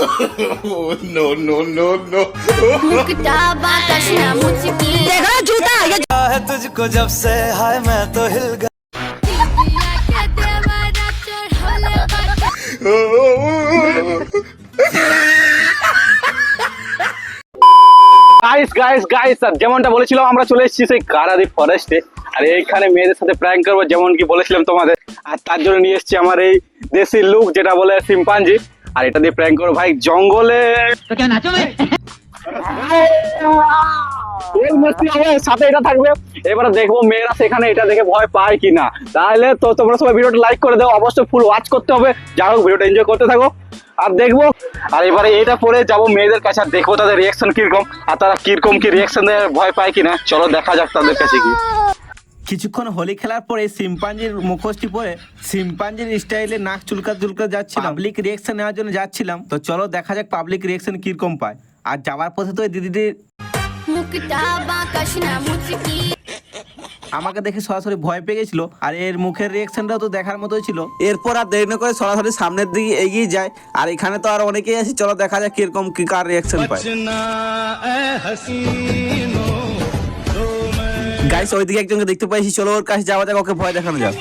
Oh, no, no, no, no. मुकटा बाकश ना मुझकी देखा जूता ये है तुझको जब से हाय मैं तो हिल गया दिया के देवरा चढ़ोले बाटे গাইস গাইস গাইস যেমনটা বলেছিলাম আমরা চলে এসেছি সেই কারাদি ফরেস্টে আর এইখানে মেয়েদের সাথে প্র্যাঙ্ক করবো যেমন কি বলেছিলাম তোমাদের আর তার জন্য নিয়ে এসেছি আমার এই দেশি লুক যেটা বলে সিম্পাঞ্জি আর এটা দিয়ে প্র্যাঙ্ক করব ভাই জঙ্গলে। সাথে এটা থাকবে। এবারে দেখব মেয়েরা সেখানে এটা দেখে ভয় পায় কিনা। তাহলে তো তোমরা সবাই ভিডিওটা লাইক করে দাও অবশ্যই ফুল ওয়াচ করতে হবে। যাই হোক ভিডিওটা এনজয় করতে থাকো। আর দেখব আর এবারে এটা পরে যাব মেয়েদের কাছে আর দেখব তাদের রিয়াকশন কীরকম আর তারা কীরকম কি রিয়াকশন দেয় ভয় পায় কিনা। চলো দেখা যাক তাদের কাছে কি কিছুক্ষণ হোলি খেলার পরে শিম্পাঞ্জির মুখোশটি পরে শিম্পাঞ্জির স্টাইলে নাক চুলকা চুলকা যাচ্ছিলাম। পাবলিক রিয়েকশন নেওয়ার জন্য যাচ্ছিলাম। তো চলো দেখা যাক পাবলিক রিয়েকশন কীরকম পায়। আর যাওয়ার পথে তো দিদিদি আমাকে দেখে সরাসরি ভয় পেয়ে গেছিল। আর এর মুখের রিয়েকশনটাও তো দেখার মতো ছিল। এরপর আর দেরি না করে সরাসরি সামনের দিকে এগিয়ে যায়। আর এখানে তো আর অনেকেই আছে চলো দেখা যাক কীরকম কি কার রিয়েকশন পায়। গাইস ওইদিকে একজনকে দেখতে পাইছি। চলো ওর কাছে যাওয়া যাক ওকে ভয় দেখানো যাক।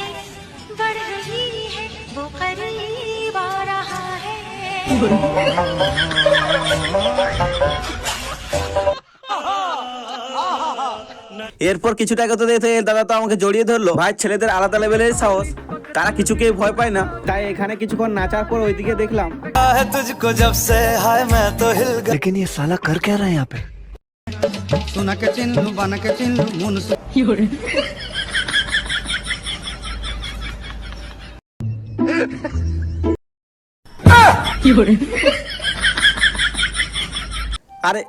এরপর কিছু টাকা তো দেখে দাদা তো আমাকে জড়িয়ে ধরলো। ভাই ছেলেদের আলাদা লেভেলের সাহস। তারা কিছুকে ভয় পায় না। তাই এখানে কিছুক্ষণ নাচার পর ওইদিকে দেখলাম। হ্যাঁ, তুজকো জব সে হায় মে তো হিল গয়া লেকিন ইয়ে সালা কর কে রহা হ্যায় পে? সোনাকে চিনলু বানাকে চিনলু মন আরে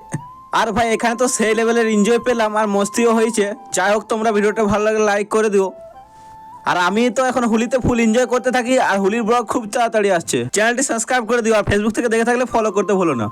আর ভাই এখানে তো সেই লেভেলের এনজয় পেলাম আর মস্তিও হয়েছে। যাই হোক তোমরা ভিডিওটা ভালো লাগে লাইক করে দিও। আর আমি তো এখন হোলিতে ফুল এনজয় করতে থাকি আর হোলির ব্লগ খুব তাড়াতাড়ি আসছে। চ্যানেলটি সাবস্ক্রাইব করে দিও আর ফেসবুক থেকে দেখে থাকলে ফলো করতে ভুলো না।